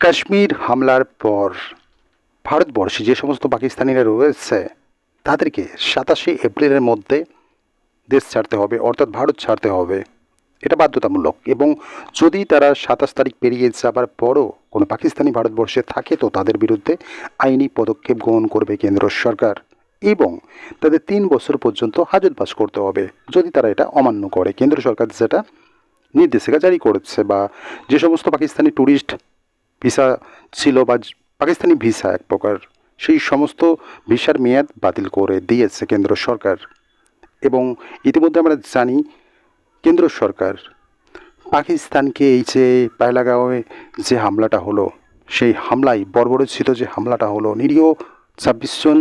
কাশ্মীর হামলার পর ভারতবর্ষে যে সমস্ত পাকিস্তানিরা রয়েছে, তাদেরকে সাতাশে এপ্রিলের মধ্যে দেশ ছাড়তে হবে, অর্থাৎ ভারত ছাড়তে হবে। এটা বাধ্যতামূলক এবং যদি তারা সাতাশ তারিখ পেরিয়ে যাবার পরও কোনো পাকিস্তানি ভারতবর্ষে থাকে, তো তাদের বিরুদ্ধে আইনি পদক্ষেপ গ্রহণ করবে কেন্দ্র সরকার এবং তাদের তিন বছর পর্যন্ত হাজতবাস করতে হবে, যদি তারা এটা অমান্য করে। কেন্দ্র সরকার যেটা নির্দেশিকা জারি করেছে বা যে সমস্ত পাকিস্তানি ট্যুরিস্ট ভিসা ছিল বা পাকিস্তানি ভিসা এক প্রকার, সেই সমস্ত ভিসার মেয়াদ বাতিল করে দিয়েছে কেন্দ্র সরকার। এবং ইতিমধ্যে আমরা জানি, কেন্দ্র সরকার পাকিস্তানকে এই যে পায়লাগাঁওয়ে যে হামলাটা হলো, সেই হামলায় বর্বরচিত যে হামলাটা হলো, নিরীহ ছাব্বিশ জন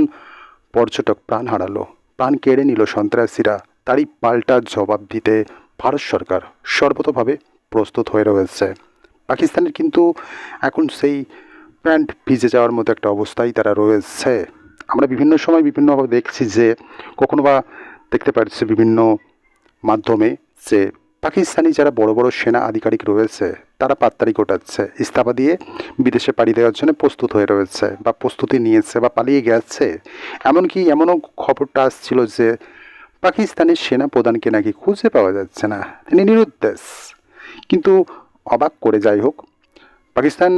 পর্যটক প্রাণ হারালো, প্রাণ কেড়ে নিল সন্ত্রাসীরা। তারই পাল্টা জবাব দিতে ভারত সরকার সর্বতভাবে প্রস্তুত হয়ে রয়েছে। পাকিস্তানের কিন্তু এখন সেই প্যান্ট ভিজে যাওয়ার মতো একটা অবস্থায় তারা রয়েছে। আমরা বিভিন্ন সময় বিভিন্নভাবে দেখছি যে, কখনো বা দেখতে পাচ্ছি বিভিন্ন মাধ্যমে যে, পাকিস্তানি যারা বড় বড় সেনা আধিকারিক রয়েছে, তারা পাত্তারি গোটাচ্ছে, ইস্তফা দিয়ে বিদেশে পাড়ি দেওয়ার জন্য প্রস্তুত হয়ে রয়েছে বা প্রস্তুতি নিয়েছে বা পালিয়ে গেছে। এমনকি এমনও খবরটা আসছিল যে, পাকিস্তানের সেনা প্রধানকে নাকি খুঁজে পাওয়া যাচ্ছে না। তিনি নিরুদ্দেশ। কিন্তু অবাক করে যাই হোক। পাকিস্তান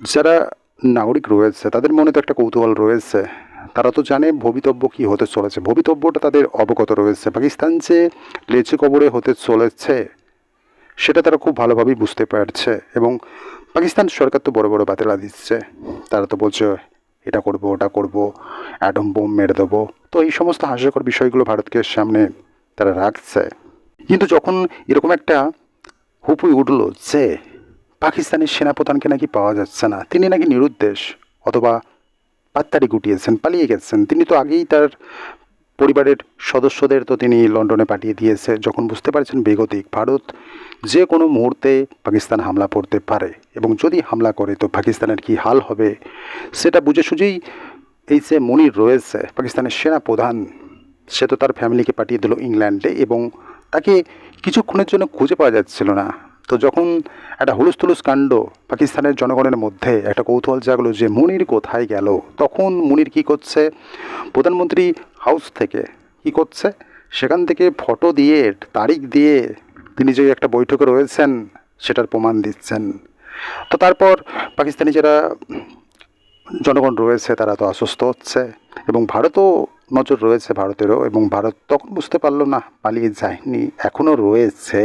যারা নাগরিক রয়েছে, তাদের মনে তো একটা কৌতূহল রয়েছে। তারা তো জানে ভবিতব্য কী হতে চলেছে। ভবিতব্যটা তাদের অবগত রয়েছে। পাকিস্তান যে লেচে কবরে হতে চলেছে, সেটা তারা খুব ভালোভাবেই বুঝতে পারছে এবং পাকিস্তান সরকার তো বড় বড় বাতেলা দিচ্ছে। তারা তো বলছে, এটা করব, ওটা করব অ্যাটম বোম মেরে দেবো। তো এই সমস্ত হাস্যকর বিষয়গুলো ভারতকে সামনে তারা রাখছে। কিন্তু যখন এরকম একটা হুপুই উঠল যে পাকিস্তানের সেনাপ্রধানকে নাকি পাওয়া যাচ্ছে না। তিনি নাকি নিরুদ্দেশ অথবা পাত্তারি গুটিয়েছেন, পালিয়ে গেছেন। তিনি তো আগেই তার পরিবারের সদস্যদের তো তিনি লন্ডনে পাঠিয়ে দিয়েছে। যখন বুঝতে পারছেন বেগতিক, ভারত যে কোনো মুহূর্তে পাকিস্তান হামলা করতে পারে এবং যদি হামলা করে তো পাকিস্তানের কি হাল হবে, সেটা বুঝে সুঝেই এই যে মনির রয়েছে, পাকিস্তানের সেনা প্রধান সে তো তার ফ্যামিলিকে পাঠিয়ে দিল ইংল্যান্ডে এবং তাকে কিছুক্ষণের জন্য খুঁজে পাওয়া যাচ্ছিল না। তো যখন একটা হুলুস তুলুস কাণ্ড পাকিস্তানের জনগণের মধ্যে একটা কৌতূহল জাগলো যে মুনির কোথায় গেল, তখন মুনির কি করছে? প্রধানমন্ত্রী হাউস থেকে কি করছে? সেখান থেকে ফটো দিয়ে, তারিখ দিয়ে তিনি যে একটা বৈঠকে রয়েছেন, সেটার প্রমাণ দিচ্ছেন। তো তারপর পাকিস্তানি যারা জনগণ রয়েছে, তারা তো আশ্বস্ত হচ্ছে এবং ভারতও নজর রয়েছে ভারতেরও এবং ভারত তখন বুঝতে পারল না পালিয়ে যায়নি, এখনও রয়েছে।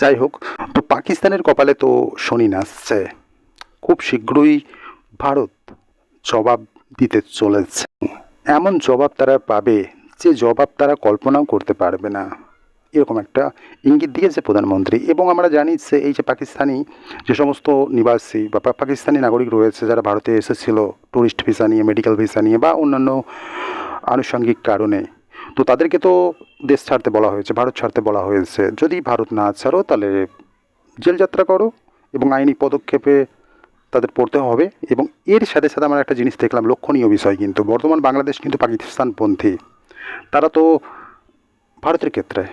যাই হোক, তো পাকিস্তানের কপালে তো শনি নাচছে। খুব শীঘ্রই ভারত জবাব দিতে চলেছে। এমন জবাব তারা পাবে যে জবাব তারা কল্পনাও করতে পারবে না। এরকম একটা ইঙ্গিত দিয়েছে প্রধানমন্ত্রী এবং আমরা জানি যে এই যে পাকিস্তানি যে সমস্ত নিবাসী বা পাকিস্তানি নাগরিক রয়েছে যারা ভারতে এসেছিল ট্যুরিস্ট ভিসা নিয়ে মেডিকেল ভিসা নিয়ে বা অন্যান্য আনুষঙ্গিক কারণে। তো তাদেরকে তো দেশ ছাড়তে বলা হয়েছে, ভারত ছাড়তে বলা হয়েছে। যদি ভারত না ছাড়ো, তাহলে জেল যাত্রা করো এবং আইনি পদক্ষেপে তাদের পড়তে হবে। এবং এর সাথে সাথে আমরা একটা জিনিস দেখলাম, লক্ষণীয় বিষয় কিন্তু, বর্তমান বাংলাদেশ কিন্তু পাকিস্তানপন্থী। তারা তো ভারতের ক্ষেত্রে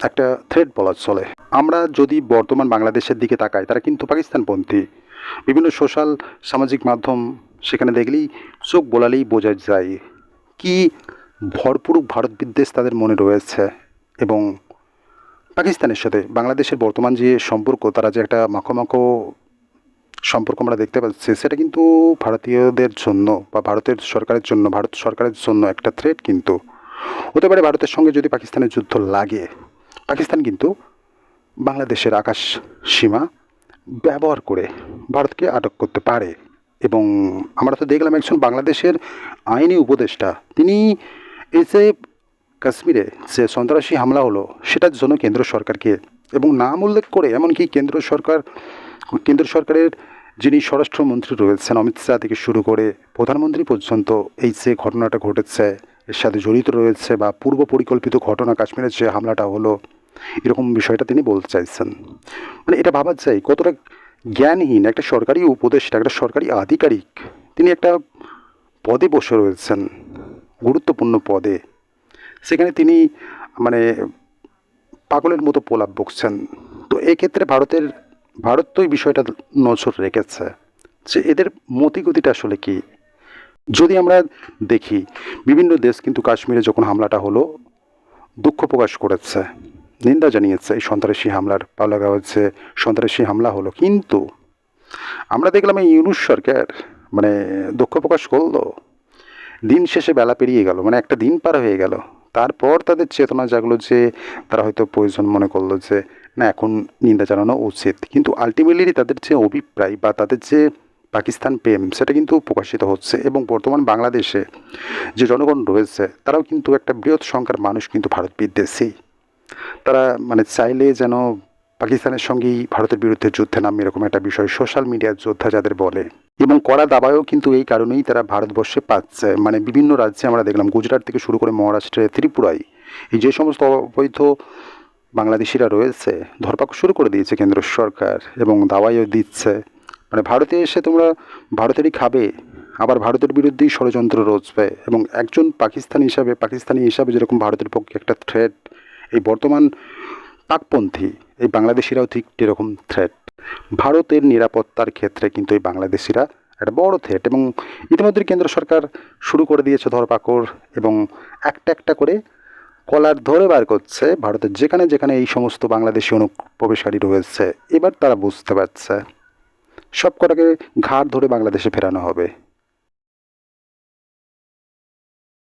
একটা থ্রেড বলা চলে। আমরা যদি বর্তমান বাংলাদেশের দিকে তাকাই, তারা কিন্তু পাকিস্তানপন্থী। বিভিন্ন সোশ্যাল সামাজিক মাধ্যম সেখানে দেখলেই চোখ বোলালেই বোঝা যায় কি ভরপুর ভারত বিদ্বেষ তাদের মনে রয়েছে? এবং পাকিস্তানের সাথে বাংলাদেশের বর্তমান যে সম্পর্ক, তারা যে একটা মাখো মাখো সম্পর্ক আমরা দেখতে পাচ্ছি, সেটা কিন্তু ভারতীয়দের জন্য বা ভারতের সরকারের জন্য, ভারত সরকারের জন্য একটা থ্রেট কিন্তু। হতে পারে ভারতের সঙ্গে যদি পাকিস্তানের যুদ্ধ লাগে, পাকিস্তান কিন্তু বাংলাদেশের আকাশ সীমা ব্যবহার করে ভারতকে আটক করতে পারে। এবং আমরা তো দেখলাম একজন বাংলাদেশের আইনি উপদেষ্টা। তিনি যে কাশ্মীরে যে সন্ত্রাসী হামলা হলো, সেটার জন্য কেন্দ্র সরকারকে এবং নাম উল্লেখ করে এমনকি কেন্দ্র সরকার, কেন্দ্র সরকারের যিনি স্বরাষ্ট্রমন্ত্রী রয়েছেন, অমিত শাহ থেকে শুরু করে প্রধানমন্ত্রী পর্যন্ত এই যে ঘটনাটা ঘটেছে, এর সাথে জড়িত রয়েছে বা পূর্ব পরিকল্পিত ঘটনা, কাশ্মীরের যে হামলাটা হলো, এরকম বিষয়টা তিনি বলতে চাইছেন। মানে এটা ভাবা যায় কতটা জ্ঞানহীন, একটা সরকারি উপদেষ্টা, একটা সরকারি আধিকারিক, তিনি একটা পদে বসে রয়েছেন, গুরুত্বপূর্ণ পদে। সেখানে তিনি মানে পাগলের মতো পোলাপ বকছেন। তো এক্ষেত্রে ভারতের ভারত তো বিষয়টা নজর রেখেছে যে এদের মতিগতিটা আসলে কি। যদি আমরা দেখি, বিভিন্ন দেশ কিন্তু কাশ্মীরে যখন হামলাটা হলো, দুঃখ প্রকাশ করেছে। নিন্দা জানিয়েছে এই সন্ত্রাসী হামলার পালাগা হচ্ছে সন্ত্রাসী হামলা হলো। কিন্তু আমরা দেখলাম এই ইউনুস সরকার মানে দুঃখ প্রকাশ করল। দিন শেষে বেলা পেরিয়ে গেল মানে একটা দিন পার হয়ে গেল। তারপর তাদের চেতনা জাগলো যে তারা হয়তো প্রয়োজন মনে করল যে, না, এখন নিন্দা জানানো উচিত। কিন্তু আলটিমেটলি তাদের যে অভিপ্রায় বা তাদের যে পাকিস্তান প্রেম, সেটা কিন্তু প্রকাশিত হচ্ছে এবং বর্তমান বাংলাদেশে যে জনগণ রয়েছে, তারাও কিন্তু একটা বৃহৎ সংখ্যার মানুষ কিন্তু ভারত বিদ্বেষী তারা মানে চাইলে যেন পাকিস্তানের সঙ্গেই ভারতের বিরুদ্ধে যুদ্ধে নামে, এরকম একটা বিষয়। সোশ্যাল মিডিয়ার যোদ্ধা যাদের বলে। এবং কড়া দাবায়ও কিন্তু এই কারণেই তারা ভারতবর্ষে পাচ্ছে। মানে বিভিন্ন রাজ্যে আমরা দেখলাম, গুজরাট থেকে শুরু করে মহারাষ্ট্রে, ত্রিপুরায় এই যে সমস্ত অবৈধ বাংলাদেশিরা রয়েছে ধরপাক শুরু করে দিয়েছে কেন্দ্র সরকার এবং দাওয়াইও দিচ্ছে। মানে ভারতে এসে তোমরা ভারতেরই খাবে, আবার ভারতের বিরুদ্ধেই ষড়যন্ত্র রচবে এবং একজন পাকিস্তানি হিসাবে পাকিস্তানি হিসাবে যেরকম ভারতের পক্ষে একটা থ্রেট এই বর্তমান পাকপন্থী, এই বাংলাদেশিরাও ঠিক এরকম থ্রেট ভারতের নিরাপত্তার ক্ষেত্রে কিন্তু এই বাংলাদেশিরা একটা বড় থ্রেট এবং ইতিমধ্যে কেন্দ্র সরকার শুরু করে দিয়েছে ধরপাকড় এবং একটা একটা করে কলার ধরে বার করছে ভারতের যেখানে যেখানে এই সমস্ত বাংলাদেশি অনুপ্রবেশকারী রয়েছে। এবার তারা বুঝতে পারছে সব কটাকে ঘাট ধরে বাংলাদেশে ফেরানো হবে।